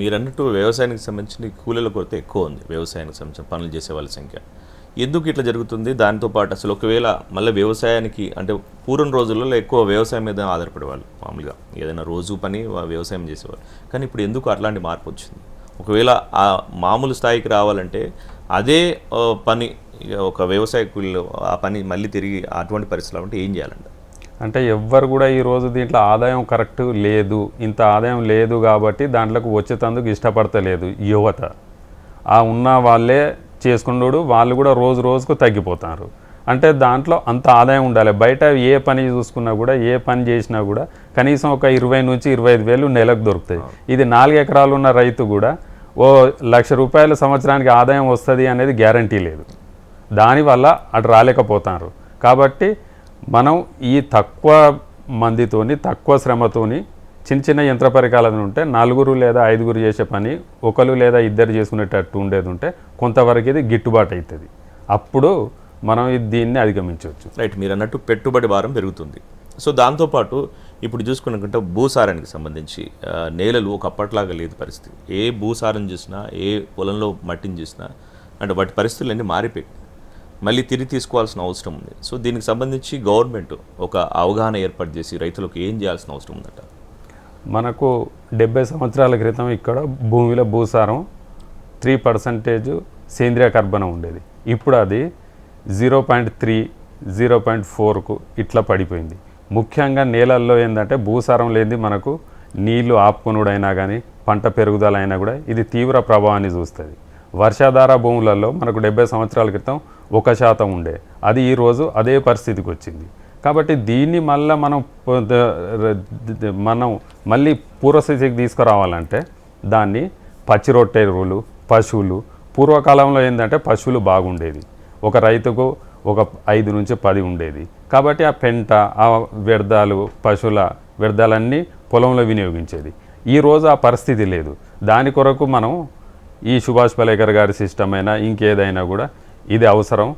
మీరన్నట్టు వ్యవసాయానికి సంబంధించిన కూలీల కొరత ఎక్కువ ఉంది వ్యవసాయానికి సంబంధించిన పనులు చేసే వాళ్ళ సంఖ్య. ఎందుకు ఇట్లా జరుగుతుంది? దాంతోపాటు అసలు ఒకవేళ మళ్ళీ వ్యవసాయానికి అంటే పూర్వం రోజులలో ఎక్కువ వ్యవసాయం మీద ఆధారపడేవాళ్ళు మామూలుగా. ఏదైనా రోజు పని వ్యవసాయం చేసేవాళ్ళు. కానీ ఇప్పుడు ఎందుకు అట్లాంటి మార్పు వచ్చింది? ఒకవేళ ఆ మామూలు స్థాయికి రావాలంటే అదే పని ఇక ఒక వ్యవసాయ కూలీలు ఆ పని మళ్ళీ తిరిగి అటువంటి పరిస్థితులు ఉంటే ఏం చేయాలంట అంటే ఎవ్వరు కూడా ఈ రోజు దీంట్లో ఆదాయం కరెక్ట్ లేదు ఇంత ఆదాయం లేదు కాబట్టి దాంట్లోకి వచ్చేటందుకు ఇష్టపడతలేదు యువత. ఆ ఉన్న వాళ్ళే చేసుకున్నాడు వాళ్ళు కూడా రోజు రోజుకు తగ్గిపోతారు. అంటే దాంట్లో అంత ఆదాయం ఉండాలి. బయట ఏ పని చూసుకున్నా కూడా ఏ పని చేసినా కూడా కనీసం ఒక ఇరవై నుంచి ఇరవై ఐదు వేలు నెలకు దొరుకుతాయి. ఇది నాలుగు ఎకరాలు ఉన్న రైతు కూడా ఓ లక్ష రూపాయల సంవత్సరానికి ఆదాయం వస్తుంది అనేది గ్యారంటీ లేదు. దానివల్ల అటు రాలేకపోతారు. కాబట్టి మనం ఈ తక్కువ మందితోని తక్కువ శ్రమతోని చిన్న చిన్న యంత్ర పరికరాలు ఉంటే నలుగురు లేదా ఐదుగురు చేసే పని ఒకరు లేదా ఇద్దరు చేసుకునేటట్టు ఉండేది ఉంటే కొంతవరకు ఇది గిట్టుబాటు అవుతుంది. అప్పుడు మనం దీన్ని అధిగమించవచ్చు. రైట్ మీరు అన్నట్టు పెట్టుబడి భారం పెరుగుతుంది. సో దాంతోపాటు ఇప్పుడు చూసుకున్నకుంటే భూసారానికి సంబంధించి నేలలు ఒకప్పట్లాగా లేదు పరిస్థితి. ఏ భూసారం చేసినా ఏ పొలంలో మట్టిని చూసినా అంటే వాటి పరిస్థితులు అన్నీ మారిపోయి మళ్ళీ తిరిగి తీసుకోవాల్సిన అవసరం ఉంది. సో దీనికి సంబంధించి గవర్నమెంట్ ఒక అవగాహన ఏర్పాటు చేసి రైతులకు ఏం చేయాల్సిన అవసరం ఉందట? మనకు డెబ్బై సంవత్సరాల క్రితం ఇక్కడ భూమిలో భూసారం త్రీ పర్సంటేజ్ సేంద్రియ కర్బనం ఉండేది. ఇప్పుడు అది zero point three zero point ఫోర్కు ఇట్లా పడిపోయింది. ముఖ్యంగా నేలల్లో ఏంటంటే భూసారం లేనిది మనకు నీళ్ళు ఆపుకొనుడైనా కానీ పంట పెరుగుదల అయినా కూడా ఇది తీవ్ర ప్రభావాన్ని చూస్తుంది. వర్షాధార భూములలో మనకు డెబ్బై సంవత్సరాల క్రితం ఒక శాతం ఉండే. అది ఈరోజు అదే పరిస్థితికి వచ్చింది. కాబట్టి దీన్ని మళ్ళీ మనం మనం మళ్ళీ పూర్వస్థితికి తీసుకురావాలంటే దాన్ని పచ్చి రొట్టె ఎరువులు పశువులు పూర్వకాలంలో ఏంటంటే పశువులు బాగుండేది ఒక రైతుకు ఒక ఐదు నుంచి పది ఉండేది. కాబట్టి ఆ పెంట ఆ వ్యర్థాలు పశువుల వ్యర్థాలన్నీ పొలంలో వినియోగించేది. ఈరోజు ఆ పరిస్థితి లేదు. దాని కొరకు మనం ఈ సుభాష్ పలేకర్ గారి సిస్టమ్ అయినా ఇంకేదైనా కూడా ఇది అవసరం.